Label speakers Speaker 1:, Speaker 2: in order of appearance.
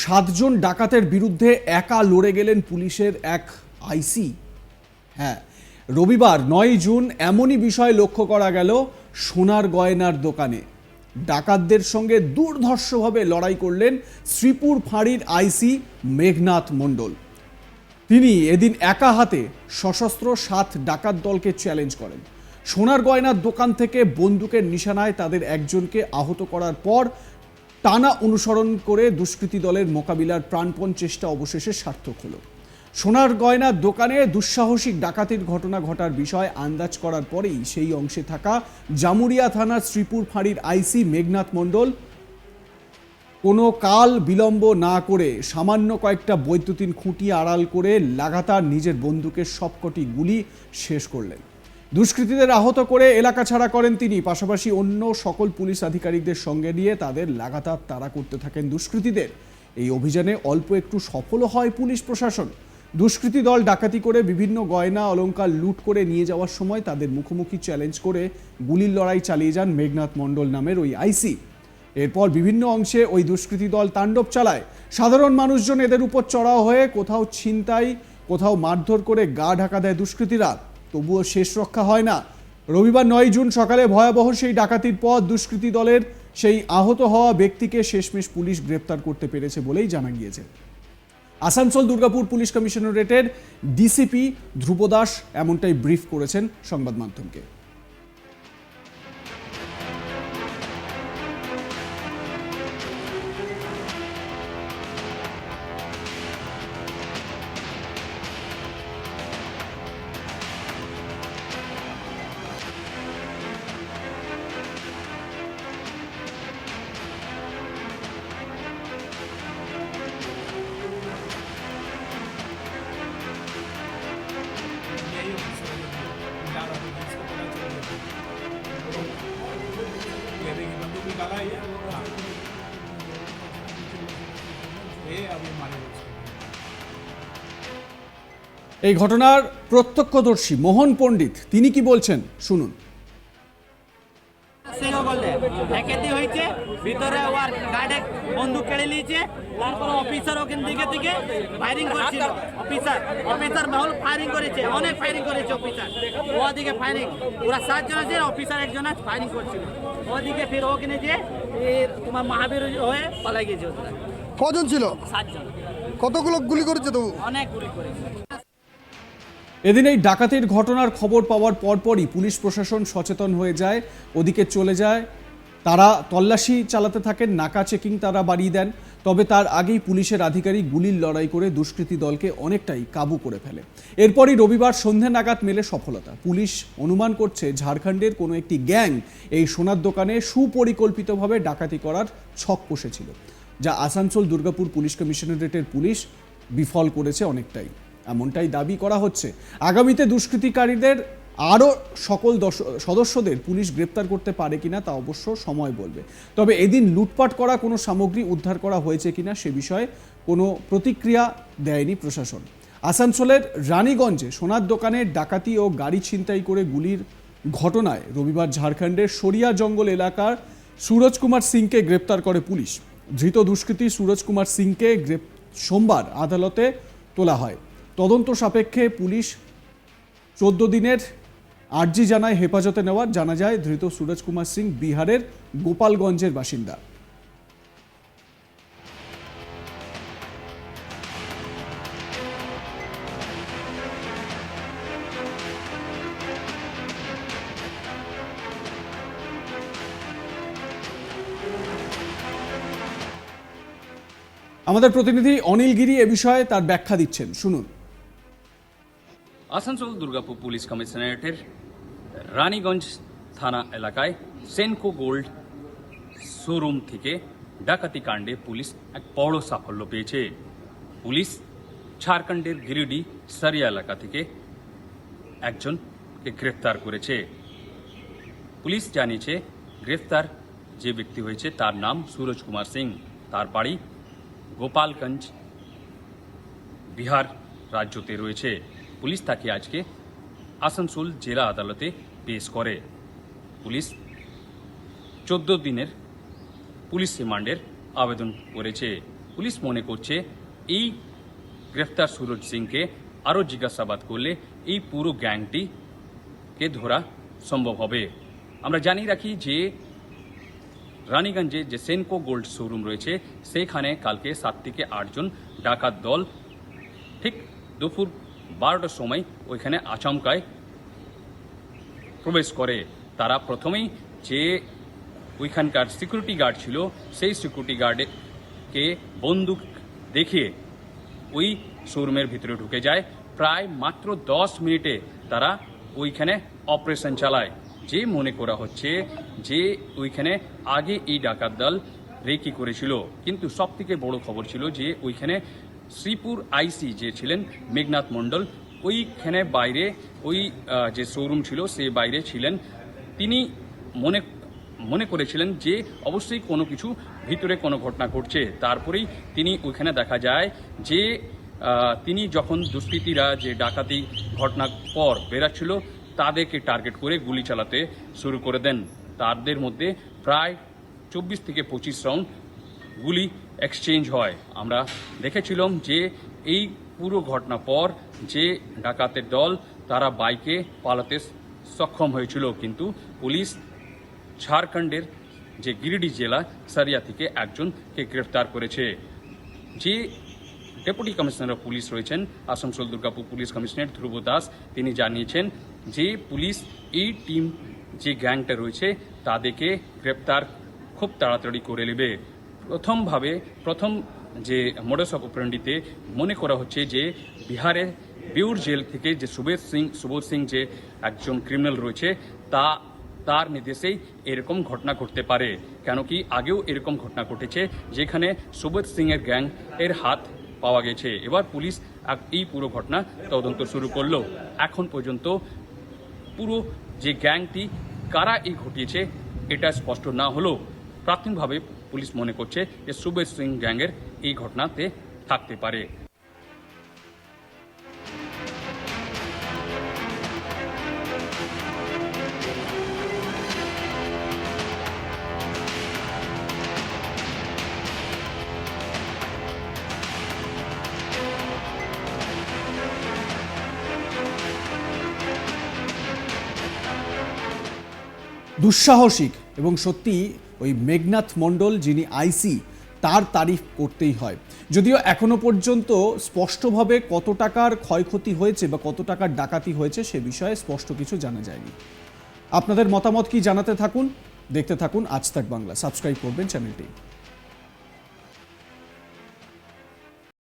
Speaker 1: সাতজন ডাকাতের বিরুদ্ধে একা লড়ে গেলেন পুলিশের এক আইসি। হ্যাঁ রবিবার নয় জুন এমনই বিষয় লক্ষ্য করা গেল সোনার গয়নার দোকানে। ডাকাতদের সঙ্গে দুর্ধর্ষভাবে লড়াই করলেন শ্রীপুর ফাঁড়ির আইসি মেঘনাথ মণ্ডল। তিনি এদিন একা হাতে সশস্ত্র সাত ডাকাত দলকে চ্যালেঞ্জ করেন। সোনার গয়নার দোকান থেকে বন্দুকের নিশানায় তাদের একজনকে আহত করার পর টানা অনুসরণ করে দুষ্কৃতী দলের মোকাবিলার প্রাণপণ চেষ্টা অবশেষে সার্থক হলো। সোনার গয়নার দোকানে দুঃসাহসিক ডাকাতির ঘটনা ঘটার বিষয় আন্দাজ করার পরেই সেই অংশে থাকা জামুরিয়া থানার শ্রীপুর ফাঁড়ির আইসি মেঘনাথ মণ্ডল, কোনো কাল বিলম্ব না করে সামান্য কয়েকটা বৈদ্যুতিন খুঁটি আড়াল করে লাগাতার নিজের বন্দুকের সবকটি গুলি শেষ করলেন। দুষ্কৃতীদের আহত করে এলাকা ছাড়া করেন তিনি। পাশাপাশি অন্য সকল পুলিশ আধিকারিকদের সঙ্গে নিয়ে তাদের লাগাতার তাড়া করতে থাকেন দুষ্কৃতীদের। এই অভিযানে অল্প একটু সফলও হয় পুলিশ প্রশাসন। দুষ্কৃতী দল ডাকাতি করে বিভিন্ন গয়না, অলংকার লুট করে নিয়ে যাওয়ার সময় তাদের মুখোমুখি চ্যালেঞ্জ করে গুলির লড়াই চালিয়ে যান মেঘনাথ মণ্ডল নামের ওই আইসি। এরপর বিভিন্ন অংশে ওই দুষ্কৃতী দল তাণ্ডব চালায়। সাধারণ মানুষজন এদের উপর চড়াও হয়ে কোথাও ছিনতাই, কোথাও মারধর করে গা ঢাকা দেয় দুষ্কৃতীরা। তবুও শেষ রক্ষা হয় না। রবিবার নয় জুন সকালে ভয়াবহ সেই ডাকাতির পর দুষ্কৃতী দলের সেই আহত হওয়া ব্যক্তিকে শেষমেশ পুলিশ গ্রেপ্তার করতে পেরেছে বলেই জানা গিয়েছে। আসানসোল দুর্গাপুর পুলিশ কমিশনারেটের ডিসিপি ধ্রুব দাস এমনটাই ব্রিফ করেছেন সংবাদ মাধ্যমকে। এই ঘটনার প্রত্যক্ষদর্শী মোহন পণ্ডিত, তিনি কি বলছেন? শুনুন।
Speaker 2: নিয়েছে অফিসার অফিসার করেছে, অনেক করেছে অফিসার ওদিকে সাতজন আছে অফিসার ওদিকে তোমার মহাবীর হয়ে পালাই গেছে
Speaker 3: কজন ছিল? কতগুলো গুলি করেছে তবু?
Speaker 2: অনেক গুলি করেছে।
Speaker 1: এদিন এই ডাকাতির ঘটনার খবর পাওয়ার পরপরই পুলিশ প্রশাসন সচেতন হয়ে যায় ওদিকে চলে যায়। তারা তল্লাশি চালাতে থাকেন নাকা চেকিং তারা বাড়িয়ে দেন। তবে তার আগেই পুলিশের আধিকারিক গুলির লড়াই করে দুষ্কৃতী দলকে অনেকটাই কাবু করে ফেলে। এরপরই রবিবার সন্ধে নাগাদ মেলে সফলতা। পুলিশ অনুমান করছে ঝাড়খণ্ডের কোনো একটি গ্যাং এই সোনার দোকানে সুপরিকল্পিতভাবে ডাকাতি করার ছক কষেছিল যা আসানসোল দুর্গাপুর পুলিশ কমিশনারেটের পুলিশ বিফল করেছে অনেকটাই। এমনটাই দাবি করা হচ্ছে। আগামীতে দুষ্কৃতিকারীদের আরও সকল সদস্যদের পুলিশ গ্রেপ্তার করতে পারে কিনা তা অবশ্য সময় বলবে। তবে এদিন লুটপাট করা কোনো সামগ্রী উদ্ধার করা হয়েছে কিনা সে বিষয়ে কোনো প্রতিক্রিয়া দেয়নি প্রশাসন। আসানসোলের রানীগঞ্জে সোনার দোকানে ডাকাতি ও গাড়ি ছিনতাই করে গুলির ঘটনায় রবিবার ঝাড়খণ্ডের সরিয়া জঙ্গল এলাকার সুরজ কুমার সিংকে গ্রেপ্তার করে পুলিশ। ধৃত দুষ্কৃতী সুরজ কুমার সিংকে গ্রেপ, সোমবার আদালতে তোলা হয়। তদন্ত সাপেক্ষে পুলিশ চোদ্দ দিনের আর্জি জানায় হেফাজতে নেওয়ার। জানা যায়, ধৃত সুরজ কুমার সিং বিহারের গোপালগঞ্জের বাসিন্দা। আমাদের প্রতিনিধি অনিল গিরি এ বিষয়ে তার ব্যাখ্যা দিচ্ছেন। শুনুন।
Speaker 4: আসানসোল দুর্গাপুর পুলিশ কমিশনারেটের রানীগঞ্জ থানা এলাকায় সেনকো গোল্ড শোরুম থেকে ডাকাতি কাণ্ডে পুলিশ এক বড় সাফল্য পেয়েছে। পুলিশ ঝাড়খণ্ডের গিরিডি সারিয়া এলাকা থেকে একজনকে গ্রেফতার করেছে। পুলিশ জানিয়েছে, গ্রেফতার যে ব্যক্তি হয়েছে তার নাম সুরজ কুমার সিং। তার বাড়ি গোপালগঞ্জ, বিহার রাজ্যতে রয়েছে। পুলিশ তাকে আজকে আসানসোল জেলা আদালতে পেশ করে। পুলিশ চোদ্দ দিনের পুলিশ রিমান্ডের আবেদন করেছে। পুলিশ মনে করছে, এই গ্রেফতার সুরজ সিংকে আরও জিজ্ঞাসাবাদ করলে এই পুরো গ্যাংটিকে ধরা সম্ভব হবে? আমরা জানিয়ে রাখি যে রানীগঞ্জে যে সেনকো গোল্ড শোরুম রয়েছে সেখানে কালকে সাত থেকে আটজন ডাকাত দল ঠিক দুপুর বারোটার সময় ওইখানে আচমকায় প্রবেশ করে। তারা প্রথমেই যে ওইখানকার সিকিউরিটি গার্ড ছিল, সেই সিকিউরিটি গার্ডকে বন্দুক দেখিয়ে ওই শোরুমের ভিতরে ঢুকে যায়। প্রায় মাত্র দশ মিনিটে তারা ওইখানে অপারেশন চালায়। যে মনে করা হচ্ছে যে ওইখানে আগে এই ডাকাত দল রেকি করেছিল। কিন্তু সব থেকে বড় খবর ছিল যে ওইখানে শ্রীপুর আইসি যে ছিলেন মেঘনাথ মণ্ডল, ওইখানে বাইরে ওই যে শোরুম ছিল সে বাইরে ছিলেন। তিনি মনে মনে করেছিলেন যে অবশ্যই কোনো কিছু ভিতরে কোনো ঘটনা ঘটছে। তারপরেই তিনি ওইখানে দেখা যায় যে তিনি যখন দুষ্কৃতীরা যে ডাকাতি ঘটনার পর বেরাচ্ছিল তাদেরকে টার্গেট করে গুলি চালাতে শুরু করে দেন। তাদের মধ্যে প্রায় চব্বিশ থেকে পঁচিশ রাউন্ড গুলি এক্সচেঞ্জ হয়। আমরা দেখেছিলাম যে এই পুরো ঘটনা পর যে ডাকাতের দল তারা বাইকে পালাতে সক্ষম হয়েছিল, কিন্তু পুলিশ ঝাড়খণ্ডের যে গিরিডি জেলা সারিয়া থেকে একজনকে গ্রেফতার করেছে। যে ডেপুটি কমিশনার অফ পুলিশ রয়েছেন আসানসোল দুর্গাপুর পুলিশ কমিশনার ধ্রুব দাস। তিনি জানিয়েছেন যে পুলিশ এই টিম যে গ্যাংটা রয়েছে তাদেরকে গ্রেপ্তার খুব তাড়াতাড়ি করে নেবে। প্রথমভাবে প্রথম যে মোডাস অফ মনে করা হচ্ছে যে বিহারে বিউর জেল থেকে যে সুবোধ সিং সুবোধ সিং যে একজন ক্রিমিনাল রয়েছে, তা তার নির্দেশেই এরকম ঘটনা ঘটতে পারে। কেন কি আগেও এরকম ঘটনা ঘটেছে, যেখানে সুবোধ সিং এর গ্যাং এর হাত পাওয়া গেছে। এবার পুলিশ এই পুরো ঘটনা তদন্ত শুরু করল। এখন পর্যন্ত পুরো যে গ্যাংটি, কারা এই ঘটিয়েছে, এটা স্পষ্ট না হলেও প্রাথমিকভাবে পুলিশ মনে করছে যে সুবেশ সিং গ্যাংয়ের এই ঘটনাতে থাকতে পারে।
Speaker 1: দুঃসাহসিক এবং সত্যি ওই মেঘনাথ মণ্ডল যিনি আইসি, তার তারিফ করতেই হয়। যদিও এখনও পর্যন্ত স্পষ্টভাবে কত টাকার ক্ষয়ক্ষতি হয়েছে বা কত টাকার ডাকাতি হয়েছে সে বিষয়ে স্পষ্ট কিছু জানা যায়নি। আপনাদের মতামত কি জানাতে থাকুন, দেখতে থাকুন আজ তাক বাংলা। সাবস্ক্রাইব করবেন চ্যানেলটি।